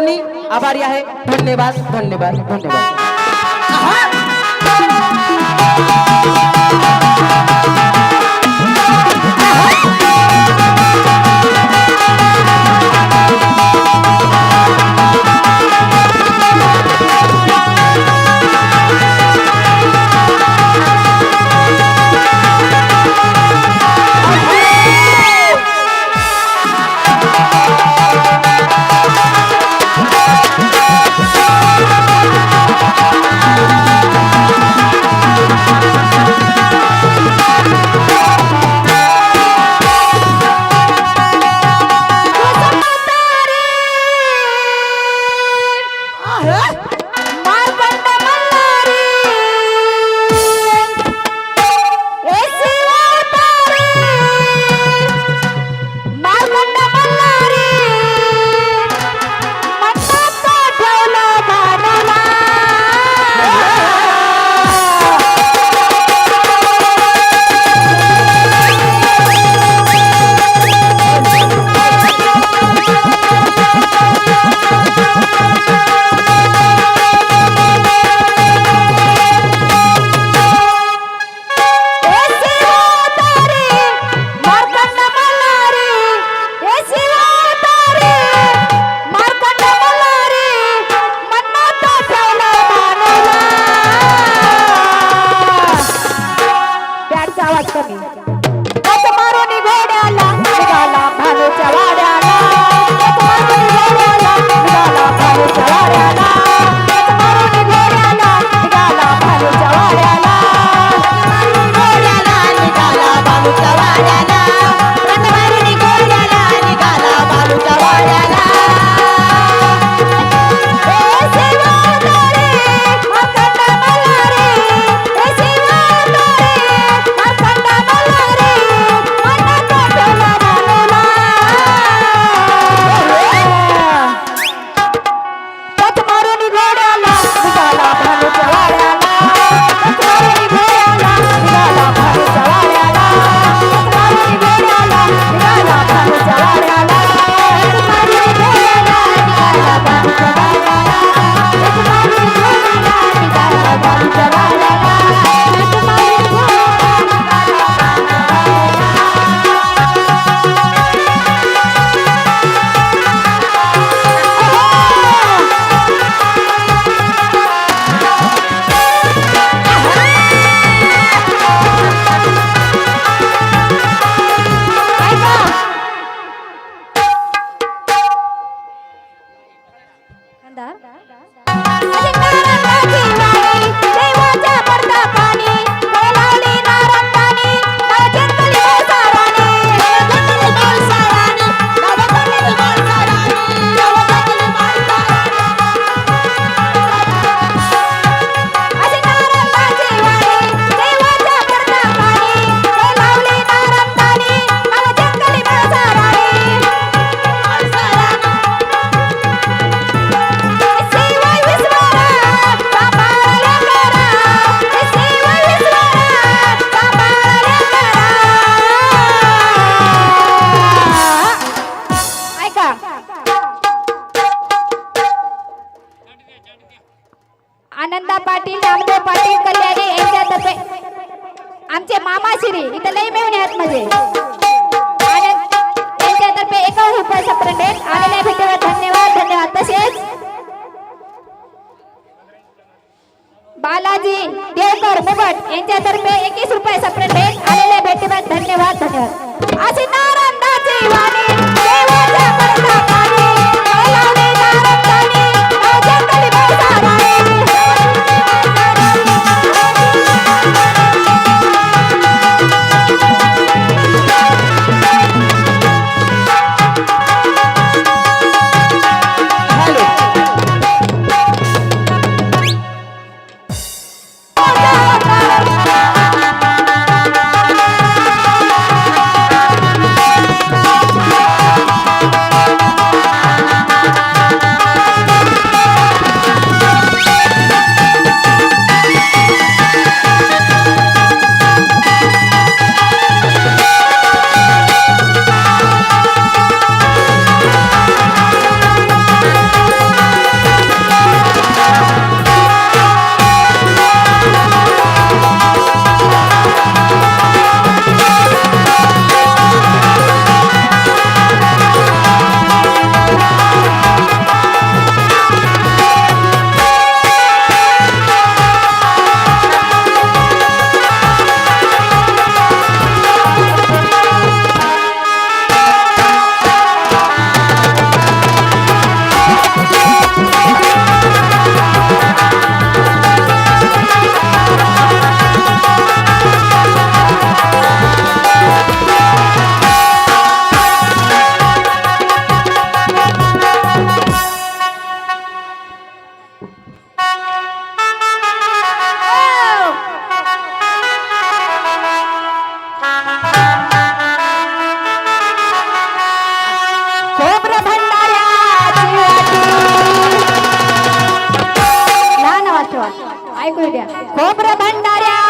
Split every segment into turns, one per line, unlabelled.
दोन्ही आभारी आहे. धन्यवाद धन्यवाद धन्यवाद.
కదా शिरी इथं लई मेवणे आहेत माझे बालाजी देवकर मुगट यांच्यातर्फे एकवीस रुपये प्रणेट आलेल्या भेटीवर धन्यवाद. धन्यवाद.
असे नारायण ऐकू द्या खोबरं भंडाऱ्या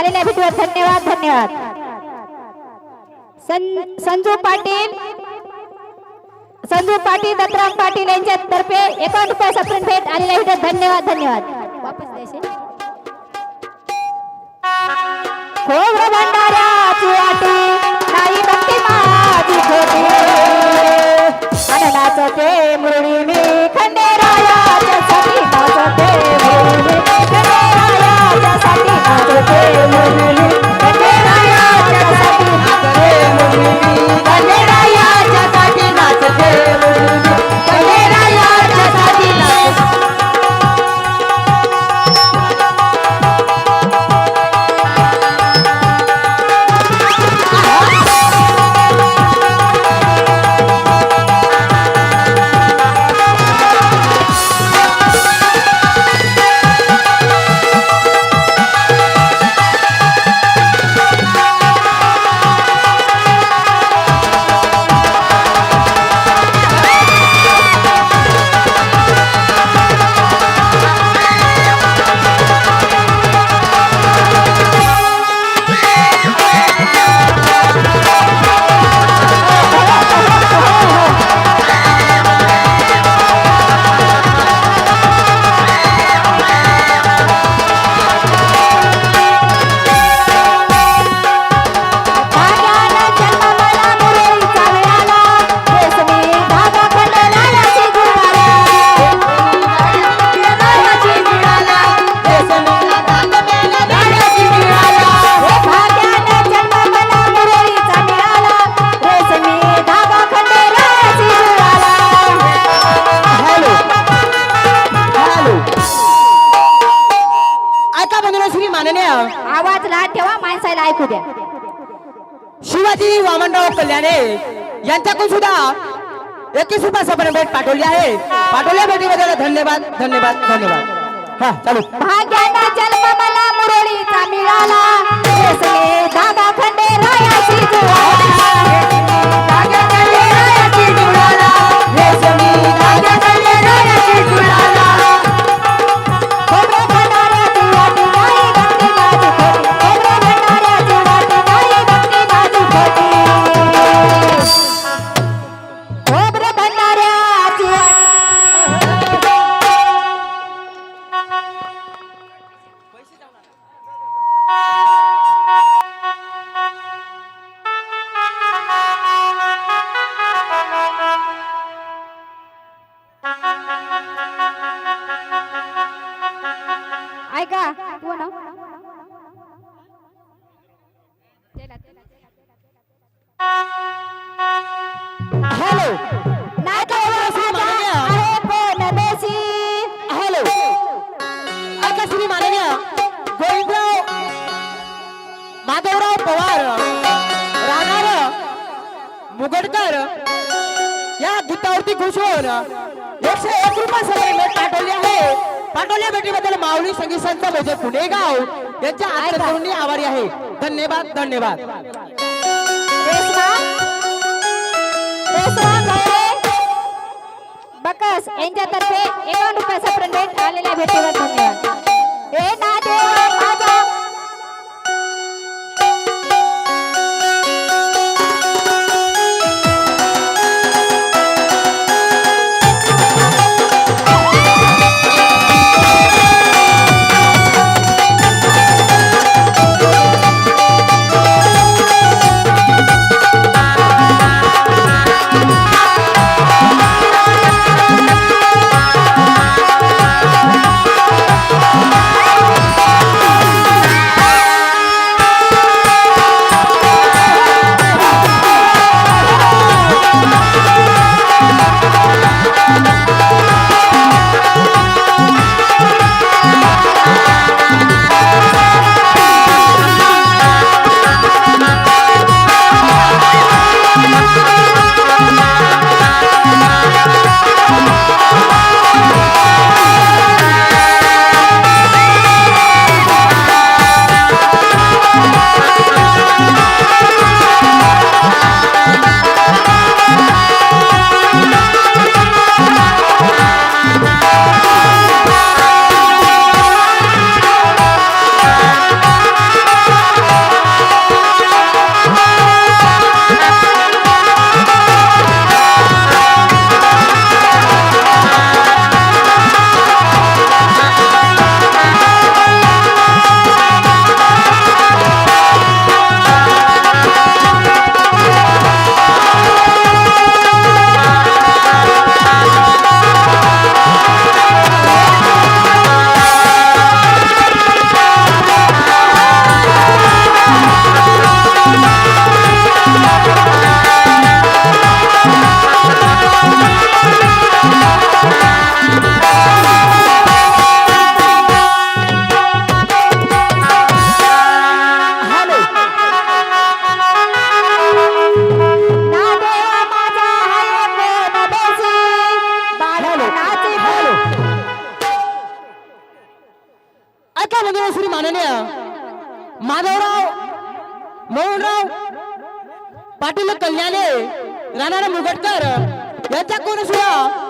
झालेल्या भेटीवर धन्यवाद धन्यवाद. संजू पाटील संजू पाटील दत्तराम पाटील यांच्या तर्फे एकोण रुपये सप्रिंट भेट आलेल्या भेटीवर धन्यवाद धन्यवाद. वापस ते मुरळी मी.
कल्याणे यांच्याकडून सुद्धा एकवीस रुपयापर्यंत भेट पाठवली आहे. पाठवल्या भेटीबद्दल धन्यवाद धन्यवाद धन्यवाद. हा चालू.
भाग्याचा जन्म मला मुरळीचा मिळाला.
एकशे एक रुपये पाठवली आहे पाठवल्या भेटीबद्दल माऊली संगीत संत म्हणजे पुणेगाव यांच्या आदरणीय आभारी आहे. धन्यवाद धन्यवाद.
बकस यांच्यातर्फे एकावन्न रुपयाचा आलेल्या भेटीवर धन्यवाद.
पाटील